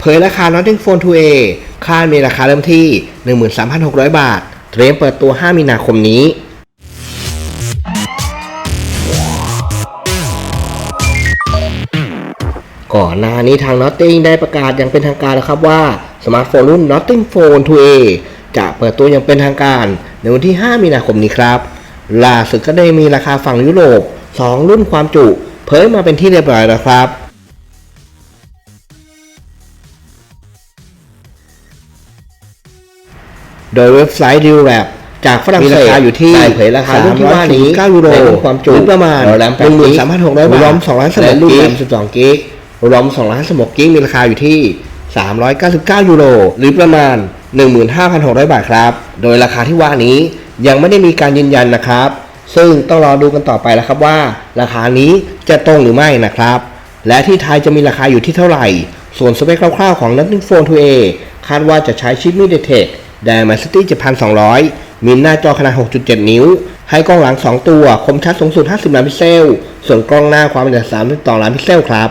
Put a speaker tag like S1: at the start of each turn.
S1: เผยราคา Notting Phone 2A คาดมีราคาเริ่มที่ 13,600 บาท เตรียมเปิดตัว 5 มีนาคมนี้ก่อนหน้านี้ทาง Notting ได้ประกาศอย่างเป็นทางการแล้วครับว่า สมาร์ทโฟนรุ่น Notting Phone 2A จะเปิดตัวอย่างเป็นทางการในวันที่ 5 มีนาคมนี้ครับ ล่าสุดก็ได้มีราคาฝั่งยุโรป 2 รุ่นความจุ เผยมาเป็นที่เรียบร้อยแล้วครับ โดยเว็บไซต์ d e a l a b จากฝรั่งเศส
S2: มีราคาอยู่ที่
S1: ได้เผยราคารุ่นที่ว่านี้
S2: 399ยูโร
S1: ในรุ่นความจุ
S2: หรือประมาณ
S1: แรมแปดกิก
S2: 13,600
S1: รวม
S2: บาท
S1: 2ล้านสม
S2: และ
S1: อง
S2: รุ่น
S1: กิ
S2: แร
S1: ก
S2: ม
S1: 12กิกรวม2ล้านสมองกิกมีราคาอยู่ที่399ยูโรหรือประมาณ15,600บาทครับ โดยราคาที่ว่านี้ยังไม่ได้มีการยืนยันนะครับ ซึ่งต้องรอดูกันต่อไปแล้วครับว่า ราคานี้จะตรงหรือไม่นะครับ และที่ไทยจะมีราคาอยู่ที่เท่าไหร่ ส่วนสเปคคร่าวๆของ Nothing Phone 2A คาดว่าจะใช้ชิป MediaTek Dimensity 7200 มีหน้าจอขนาด 6.7 นิ้ว ให้กล้องหลัง 2 ตัว คมชัดสูงสุด 50 ล้านพิกเซล ส่วนกล้องหน้าความละเอียด32 ล้านพิกเซลครับ